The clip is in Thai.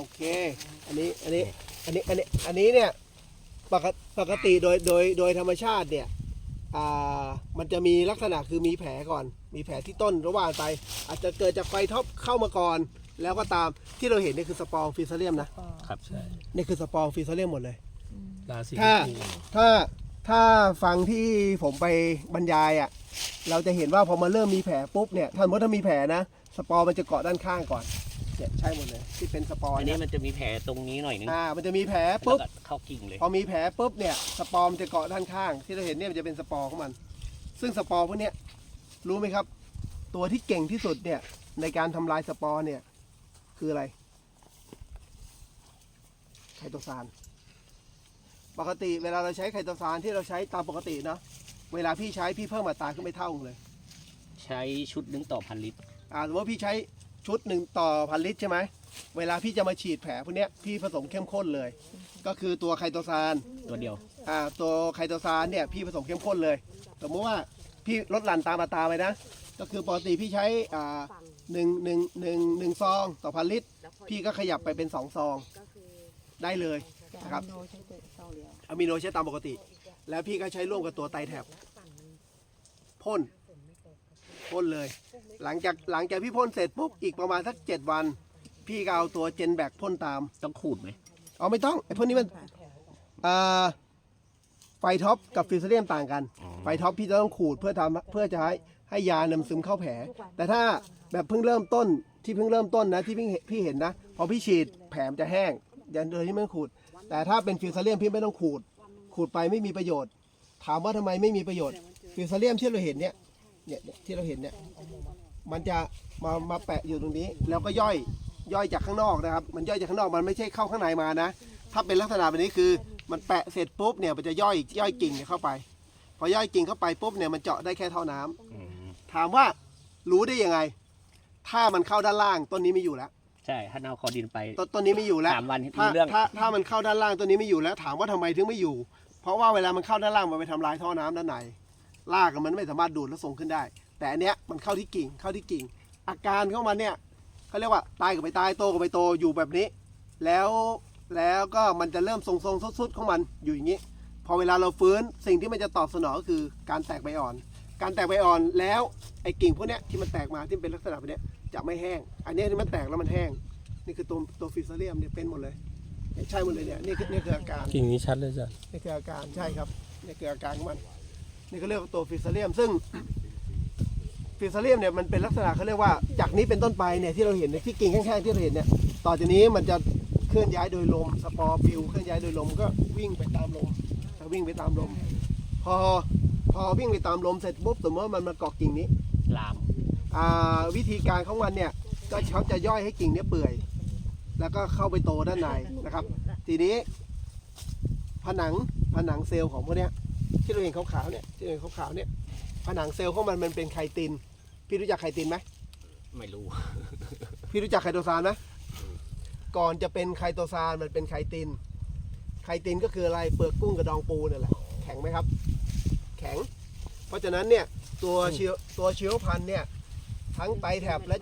โอเค อันนี้ อันนี้ อันนี้ อันนี้ อันนี้เนี่ยปกติปกติโดย โดย โดยธรรมชาติเนี่ย อ่า มันจะมีลักษณะคือมีแผลก่อน มีแผลที่ต้นระหว่างไป อาจจะเกิดจากไฟท็อปเข้ามาก่อน แล้วก็ตามที่เราเห็นนี่คือสปอร์ฟิซเลียมนะ ครับใช่นี่คือสปอร์ฟิซเลียมหมดเลย ราศีถ้าชมพูถ้า ถ้าฟังที่ผมไปบรรยายอะ เราจะเห็นว่าพอมาเริ่มมีแผลปุ๊บเนี่ยถ้าสมมติถ้ามีแผลนะ สปอร์มันจะเกาะด้านข้างก่อน เนี่ยใช่หมดเลยที่เป็นสปอร์อันนี้เนี่ยมันจะมีแผลตรงนี้หน่อยนึงอ่ามันจะมีแผลปุ๊ปุ๊บบเข้ากิ่งเลย พอมีแผลปุ๊บเนี่ยสปอร์มนจะเกาะด้านข้าง ที่เราเห็นเนี่ยมันจะเป็นสปอร์ของมัน ซึ่งสปอร์พวกเนี้ยรู้ไหมครับ ตัวที่เก่งที่สุดเนี่ยในการทำลายสปอร์เนี่ยคืออะไรไคโตซานปกติเวลาเราใช้ไคโตซานที่เราใช้ตามปกติเนาะเวลาพี่ใช้พี่เพิ่มอัตราขึ้นไปเท่าเลย ใช้ชุดหนึงต่อพันลิตรอ่าสมมติว่าพี่ใช้ ชุดหนึ่งต่อพันลิตรใช่ไหม เวลาพี่จะมาฉีดแผลพวกเนี้ยพี่ผสมเข้มข้นเลย ก็คือตัวไคโตซานตัวเดียว อ่าตัวไคโตซานเนี่ยพี่ผสมเข้มข้นเลย สมมติว่าพี่ลดหลั่นตามอัตราไปนะ ก็คือปกติพี่ใช้อ่าหนึ่งหนึ่งหนึ่งหนึ่งซองต่อพันลิตร พี่ก็ขยับไปเป็นสองซองได้เลยนะครับโนใช้แต่เศร้าเดียวอะมิโนใช้ตามปกติ แล้วพี่ก็ใช้ร่วมกับตัวไตรแท็บพ่น พ่นเลย หลังจากหลังจากพี่พ่นเสร็จปุ๊บอีกประมาณสักเจ็ดวัน พี่ก็เอาตัวเจนแบกพ่นตาม ต้องขูดไหมเอาไม่ต้องไอ้พวกนี้มันอ่าไฟท็อปกับฟิวเซเลียมต่างกัน ไฟท็อปพี่จะต้องขูดเพื่อทำเพื่อจะให้ให้ยานำซึมเข้าแผล แต่ถ้าแบบเพิ่งเริ่มต้นที่เพิ่งเริ่มต้นนะที่พี่เห็นพี่เห็นนะ พอพี่ฉีดแผลมนจะแห้งยันโดยที่ไม่ต้องขูด แต่ถ้าเป็นฟิวเซเลียมพี่ไม่ต้องขูด ขูดไปไม่มีประโยชน์ ถามว่าทำไมไม่มีประโยชน์ ฟิวเซเลียมที่เราเห็นเนี่ย เนี่ยเนี่ยที่เราเห็นเนี่ยมันจะมามาแปะอยู่ตรงนี้ แล้วก็ย่อยย่อยจากข้างนอกนะครับ มันย่อยจากข้างนอกมันไม่ใช่เข้าข้างในมานะ ถ้าเป็นลักษณะแบบนี้คือ มันแปะเสร็จปุ๊บเนี่ยมันจะย่อยย่อยกิ่งเนี่ยเข้าไป พอย่อยกิ่งเข้าไปปุ๊บเนี่ยมันเจาะได้แค่เท่าน้ำอืมถามว่ารู้ได้ยังไง ถ้ามันเข้าด้านล่างต้นนี้ไม่อยู่แล้วใช่ถ้าเอาคอดินไปต้นต้นนี้ไม่อยู่แล้วสามวันถ้ามีเรื่องถ้าถ้ามันเข้าด้านล่างต้นนี้ไม่อยู่แล้ว ถามว่าทำไมถึงไม่อยู่ เพราะว่าเวลามันเข้าด้านล่างมันไปทำลายท่อน้ำด้านใน รากอะมันไม่สามารถดูดและส่งขึ้นได้ แต่อันเนี้ยมันเข้าที่กิ่งเข้าที่กิ่ง อาการเข้ามาเนี่ยเขาเรียกว่าตายกับไปตายโตกับไปโตอยู่แบบนี้ แล้วแล้วก็มันจะเริ่มทรงๆสุดๆของมันอยู่อย่างนี้ พอเวลาเราฟื้นสิ่งที่มันจะตอบสนองก็คือการแตกใบอ่อน การแตกใบอ่อนแล้วไอ้กิ่งพวกเนี้ยที่มันแตกมาที่เป็นลักษณะแบบเนี้ยจะไม่แห้ง อันเนี้ยที่มันแตกแล้วมันแห้ง นี่คือตัวตัวฟิซเลียมเนี่ยเป็นหมดเลยเนี่ยใช่หมดเลยเนี่ยนี่คือนี่คืออาการกิ่งนี้ชัดเลยจ้ะนี่คืออาการใช่ครับนี่คืออาการของมัน นี่ก็เรียกว่าตัวฟิซเลียม ซึ่งฟิซเลียมเนี่ยมันเป็นลักษณะเขาเรียกว่าจากนี้เป็นต้นไปเนี่ยที่เราเห็นเนี่ยที่กิ่งแข้งๆที่เราเห็นเนี่ยต่อจากนี้มันจะเคลื่อนย้ายโดยลมสปอร์ฟิวเคลื่อนย้ายโดยลมก็วิ่งไปตามลมจะวิ่งไปตามลม พอพอวิ่งไปตามลมเสร็จปุ๊บสมมติว่ามันมาเกาะกิ่งนี้ลามอ่าวิธีการของมันเนี่ยก็เขาจะย่อยให้กิ่งเนี่ยเปื่อย แล้วก็เข้าไปโตด้านในนะครับ ทีนี้ ผนังผนังเซลล์ของพวกเนี้ย ที่เราเห็นขาวๆเนี่ยที่เราเห็นขาวๆเนี่ยผนังเซลล์ของมันมันเป็นไคติน พี่รู้จักไคตินไหมไม่รู้ พี่รู้จักไคโตซานไหมก่อนจะเป็นไคโตซานมันเป็นไคติน ไคตินก็คืออะไรเปลือกกุ้งกระดองปูนั่นแหละแข็งไหมครับ แข็ง เพราะฉะนั้นเนี่ยตัวเชื้อตัวเชื้อพันธุ์เนี่ยทั้งไตแถบและ